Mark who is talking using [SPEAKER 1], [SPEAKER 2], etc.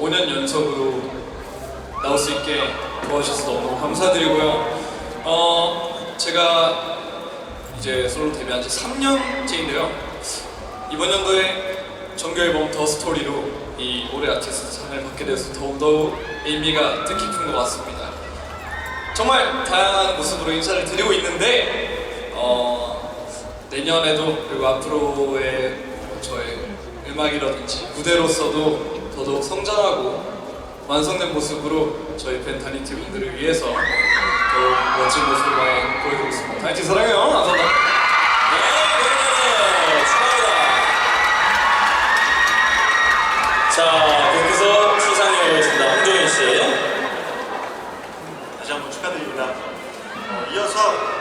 [SPEAKER 1] 5년 연속으로 나올 수 있게 도와주셔서 너무 감사드리고요. 어, 제가 이제 솔로 데뷔한 지 3년째인데요. 이번 연도에 정규 앨범 더 스토리로 이 올해 아티스트 상을 받게 돼서 더욱더욱 의미가 뜻깊은 것 같습니다. 정말 다양한 모습으로 인사를 드리고 있는데 어, 내년에도 그리고 앞으로의 음악이라든지 무대로서도 더더욱 성장하고 완성된 모습으로 저희 팬 다니티 분들을 위해서 더욱 멋진 모습을 많이 보여드리겠습니다. 다니티 사랑해요. 감사합니다.
[SPEAKER 2] 네, 축하합니다. 자, 계속해서 시상을 하겠습니다. 홍종현 씨.
[SPEAKER 3] 다시 한번 축하드립니다. 어, 이어서